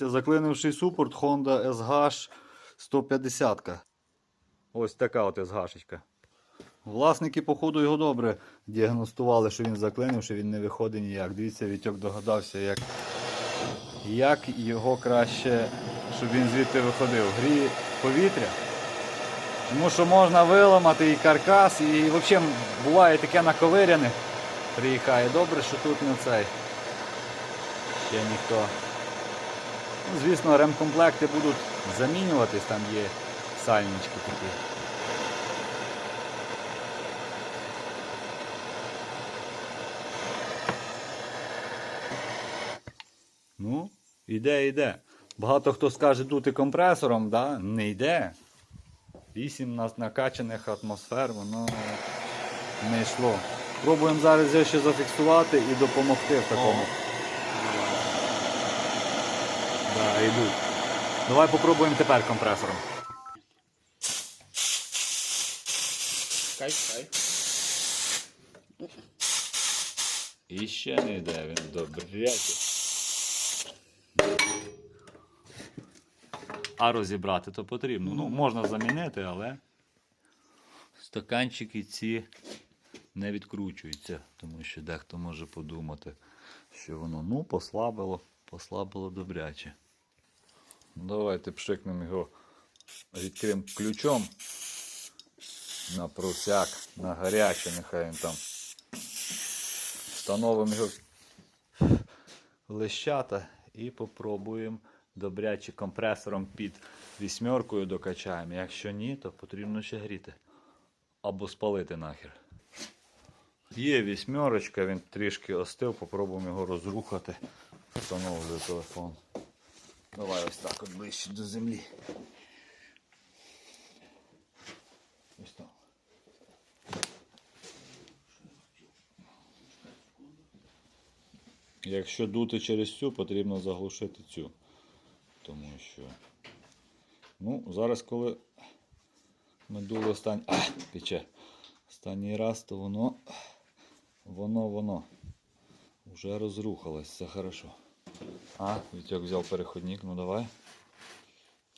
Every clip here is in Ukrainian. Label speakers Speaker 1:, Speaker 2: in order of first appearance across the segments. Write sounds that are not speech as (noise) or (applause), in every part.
Speaker 1: Заклинивший супорт Honda SH 150. Ось така от SH. Власники, походу, його добре діагностували, що він заклинив, що він не виходить ніяк. Дивіться, Вітьок догадався, як, як його краще, щоб він звідти виходив. Гріє повітря. Тому що можна виламати і каркас, і взагалі буває таке наковиряне. Приїхає добре, що тут не цей. Ще ніхто. Звісно, ремкомплекти будуть замінюватись, там є сальнички такі. Ну, іде, іде. Багато хто скаже дути компресором, да? не йде. Вісім нас накачаних атмосфер, воно не йшло. Пробуємо зараз ще зафіксувати і допомогти в такому. Да, йдуть. Давай попробуємо тепер компресором.
Speaker 2: Чекай, чекай.
Speaker 1: І ще не йде він добряче. А розібрати то потрібно. Ну, можна замінити, але стаканчики ці не відкручуються, тому що дехто може подумати, що воно ну, послабило, послабило добряче. Давайте пшикнемо його, відкриємо ключом на просяк, на гаряче, нехай він там. Встановимо його в лещата і попробуємо добряче компресором під вісьмеркою докачаємо. Якщо ні, то потрібно ще гріти. Або спалити нахер. Є вісьмерочка, він трішки остив, попробуємо його розрухати. Встановлюю телефон. Давай ось так от ближче до землі. Ось так. Якщо дути через цю, потрібно заглушити цю. Тому що. Ну, зараз, коли ми дули останній. А, пече. Останній раз, то воно. Воно, воно. Вже розрухалось, все хорошо. А, Вітьок взяв переходник, ну давай.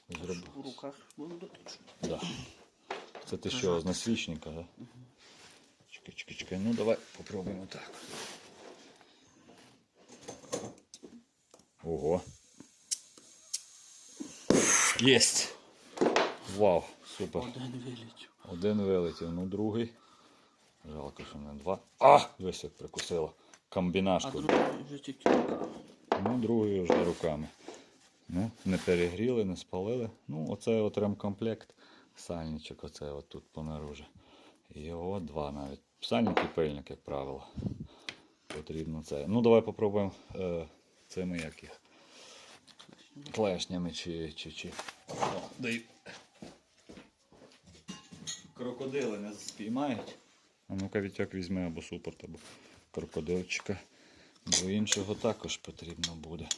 Speaker 1: Зроб...
Speaker 2: В руках дотично.
Speaker 1: Да. Це ти що, з насвічника, да? Чекай, чекай, чекай. Ну давай попробуємо так. Ого. Єсть! Вау, супер.
Speaker 2: Один вилітів.
Speaker 1: Один вилетів, ну другий. Жалко, що не два. А! Весь як прикусило.
Speaker 2: А
Speaker 1: Комбінашку.
Speaker 2: другий вже тільки.
Speaker 1: Ну, другий вже руками. Ну, не перегріли, не спалили. Ну, оце от ремкомплект. Сальничок, оце от тут понаружі. Його два навіть. Сальник і пильник, як правило. Потрібно це. Ну, давай попробуємо е, цими як. Клешнями чи. чи, чи. О, дай. Крокодили не спіймають. А ну-ка Вітьок візьме або супорт, або крокодильчика. Бо іншого також потрібно буде.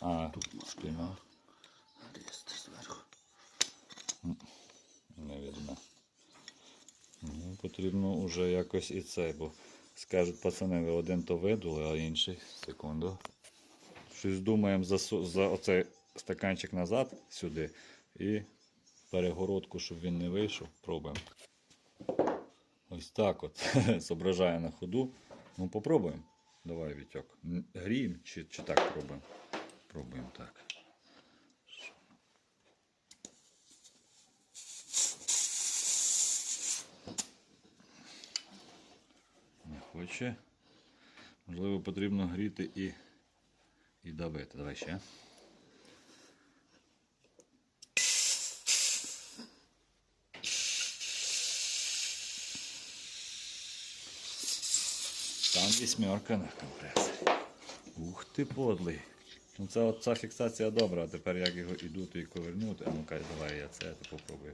Speaker 1: А,
Speaker 2: Тут
Speaker 1: спіймав.
Speaker 2: Різти зверху.
Speaker 1: Не візьме. Ну, потрібно вже якось і це, бо скажуть пацани, ви один то видули, а інший. Секунду. Щось думаємо за, за оцей стаканчик назад сюди і перегородку, щоб він не вийшов. Пробуємо. Ось так от. (laughs) Зображає на ходу. Ну, попробуємо. Давай, Вітьок. Гріємо чи, чи так пробуємо? Пробуємо так. Не хоче. Можливо, потрібно гріти і, і давити. Давай ще. Там вісьмерка на компресорі. Ух ти подлий. Ну це от ця фіксація добра, а тепер як його ідути і ковернути. А ну-ка, давай я це, то попробую.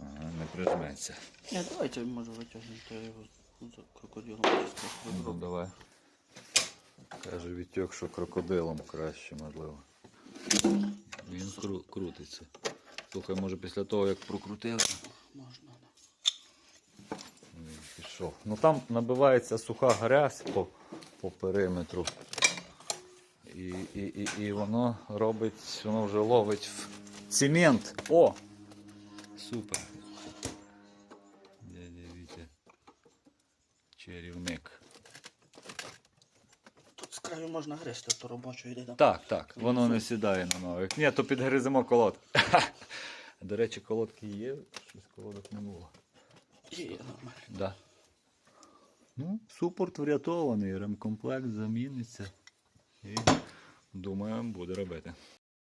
Speaker 1: Ага, не прижметься.
Speaker 2: Ні, давайте може витягнути його за крокодилом.
Speaker 1: Ну, давай. Каже Вітьок, що крокодилом краще, можливо. Він кру- крутиться. Слухай, може після того, як прокрутили,
Speaker 2: Можна. да.
Speaker 1: Пішов. Ну там набивається суха грязь по, по периметру. І, і, і, і воно робить, воно вже ловить в цемент. О! Супер. Дядя Вітя. Чарівник.
Speaker 2: Тут з краю можна гристи, то робочу йде.
Speaker 1: Так, так, воно не сідає на нових. Ні, то підгриземо колодки. (laughs) До речі, колодки є, щось колодок не було.
Speaker 2: Є, є нормально.
Speaker 1: Да. Ну, супорт врятований, ремкомплект заміниться. І думаю, буде робити.